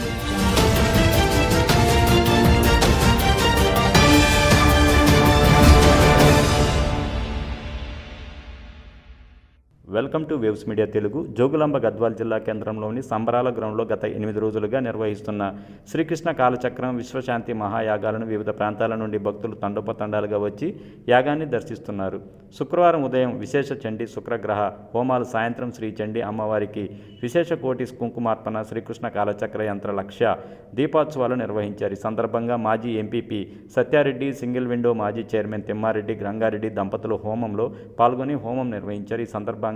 Thank you. Welcome to waves media Telugu. Jogulamba Gadwal జిల్లా కేంద్రంలోని సంబరాల గ్రౌండ్లో గత ఎనిమిది రోజులుగా నిర్వహిస్తున్న శ్రీకృష్ణ కాలచక్రం విశ్వశాంతి మహాయాగాలను వివిధ ప్రాంతాల నుండి భక్తులు తండోపతండాలుగా వచ్చి యాగాన్ని దర్శిస్తున్నారు. శుక్రవారం ఉదయం విశేష చండి శుక్రగ్రహ హోమాలు సాయంత్రం శ్రీ చండి అమ్మవారికి విశేష కోటి కుంకుమార్పణ శ్రీకృష్ణ కాలచక్ర యంత్ర లక్ష్య దీపోత్సవాలు నిర్వహించారు. ఈ సందర్భంగా మాజీ ఎంపీపీ సత్యారెడ్డి సింగిల్ విండో మాజీ చైర్మన్ తిమ్మారెడ్డి గంగారెడ్డి దంపతులు హోమంలో పాల్గొని హోమం నిర్వహించారు. ఈ సందర్భంగా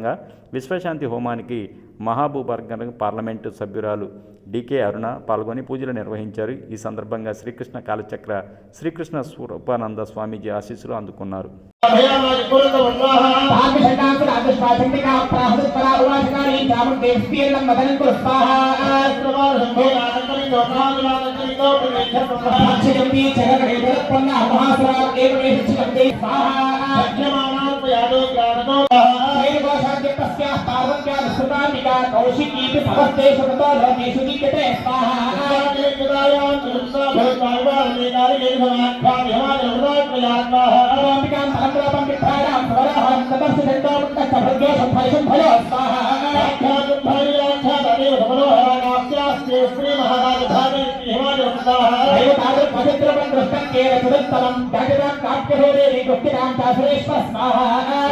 విశ్వశాంతి హోమానికి మహబూబర్గర్ పార్లమెంటు సభ్యురాలు డికే అరుణ పాల్గొని పూజలు నిర్వహించారు. ఈ సందర్భంగా శ్రీకృష్ణ కాలచక్ర శ్రీకృష్ణ స్వరూపానంద స్వామీజీ ఆశీస్సులు అందుకున్నారు. प्रजापिता कौशिकी समस्ते सुखतो लोकेषु दीयते स्वाहा। प्रजात्माः सहस्रापं विधायां स्वरः सतस्य दण्डावृत्तस्य भर्गो सफलयं भयो स्वाहा। पवित्रपं दृष्टं केन सुदत्तमं भगवान् काप्यहो देवी गुप्तिकान्ता सुरेश्वर स्वाहा।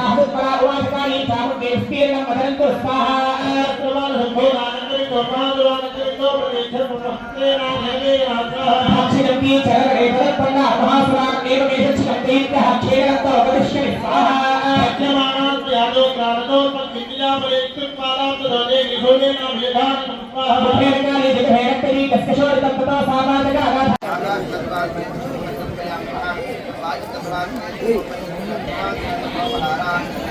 अदंत स्वाहा अत्रमान संभोगानंदरि कोपादवानंदरि कोपदेशर पुनस्तेना हेमे राधा अक्षिगति चरणे पदपन्ना महासुराग एवमेष चिगतीत्यः खेरत अवदिश्य स्वाहा यज्ञमानात् यादो कारणो पद्विद्या परिक्षुपालात् रोज़े निहोने नाम विधान स्वाहा भूमिकाले जगभैरतरी कस्कशोर तपता सामाजिक आगाध आगाध दरबार में आज दरबार में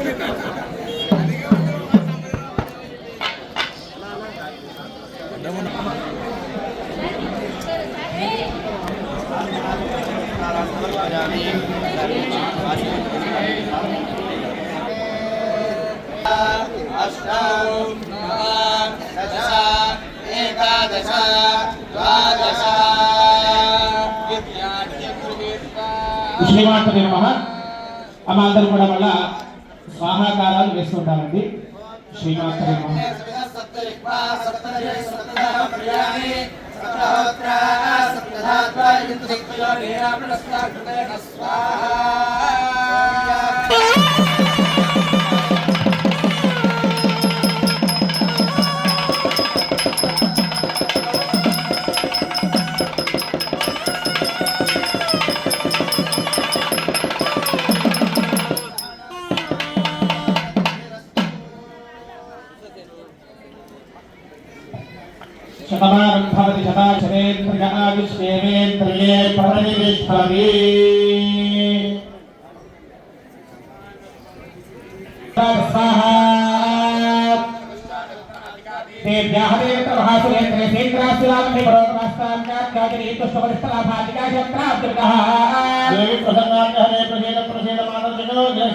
చక్రాబ్దుర్గః దేవి ప్రసన్నాంగ హరే ప్రసేద ప్రసేద మానవ జగో జస్య ప్రసేద శ్రీ గురువాహిని కృష్ణవి శ్రీ దేవి రాజన స్వాహా ఆధారభగవేత ఆత్యాగమేక సమర్థమేర్గే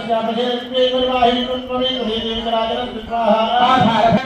స్వాహ హే స్వాహా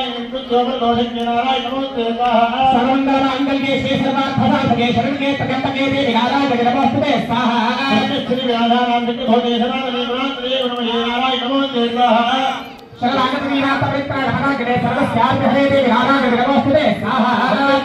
सर्वंदर अंकल के शेषनाथ भगवान के शरण के तकत के दे निगारा जगदमस्तुते स्वाहा श्री व्याधानंद के भोदेशनाथ नेत्रांत रे ब्रह्मये नारायण नमो ते स्वाहा शरणागत वीरा पवित्र धारा गणेश सर्वस्यार्थ हरे दे निगारा जगदमस्तुते स्वाहा